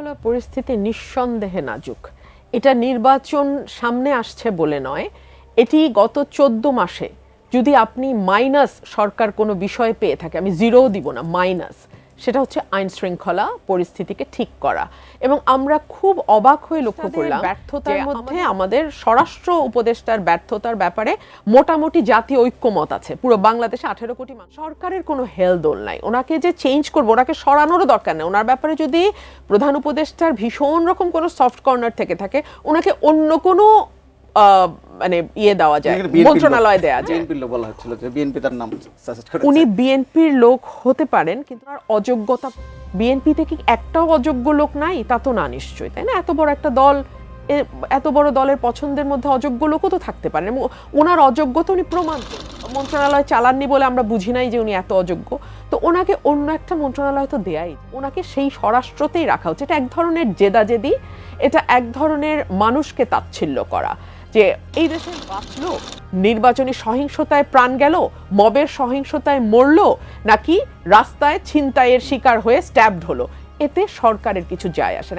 শৃঙ্খলা পরিস্থিতি নিঃসন্দেহে নাজুক। এটা নির্বাচন সামনে আসছে বলে নয়, এটি গত চোদ্দ মাসে যদি আপনি মাইনাস সরকার কোনো বিষয় পেয়ে থাকে, আমি জিরোও দিব না, মাইনাস। সেটা হচ্ছে আইন শৃঙ্খলা পরিস্থিতিকে ঠিক করা। এবং আমরা খুব অবাক হয়ে লক্ষ্য করলাম ব্যর্থতার মধ্যে আমাদের স্বরাষ্ট্র উপদেষ্টার ব্যর্থতার ব্যাপারে মোটামুটি জাতীয় ঐক্যমত আছে। পুরো বাংলাদেশে আঠেরো কোটি মানুষ। সরকারের কোনো হেলদোল নাই। ওনাকে যে চেঞ্জ করব ওনাকে সরানোরও দরকার নেই। ওনার ব্যাপারে যদি প্রধান উপদেষ্টার ভীষণ রকম কোনো সফট কর্নার থেকে থাকে ওনাকে অন্য কোনো আহ, মানে ইয়ে দেওয়া যায় মন্ত্রণালয় দেওয়া যায়। বিএনপির লোক বলা হচ্ছিল যে বিএনপি তার নাম সাজেস্ট করে উনি বিএনপির লোক হতে পারেন কিন্তু তার অযোগ্যতা বিএনপিতে কি একটাও অযোগ্য লোক নাই? তা তো না নিশ্চয়ই তাই না? এত বড় একটা দল এত বড় দলের পছন্দের মধ্যে অযোগ্য লোকও তো থাকতে পারেন। এবং ওনার অযোগ্যতা উনি প্রমাণ করলেন। মন্ত্রণালয় চালাননি বলে আমরা বুঝি নাই যে উনি এত অযোগ্য। তো ওনাকে অন্য একটা মন্ত্রণালয় তো দেয়াই। ওনাকে সেই স্বরাষ্ট্রতেই রাখা হচ্ছে। এটা এক ধরনের জেদাজেদি, এটা এক ধরনের মানুষকে তাচ্ছিল্য করা। যে এই দেশে বাঁচলো, নির্বাচনী সহিংসতায় প্রাণ গেল, মবের সহিংসতায় মরলো, নাকি রাস্তায় ছিনতাইয়ের শিকার হয়ে স্ট্যাবড হলো। এতে সরকারের কিছু যায় আসে না।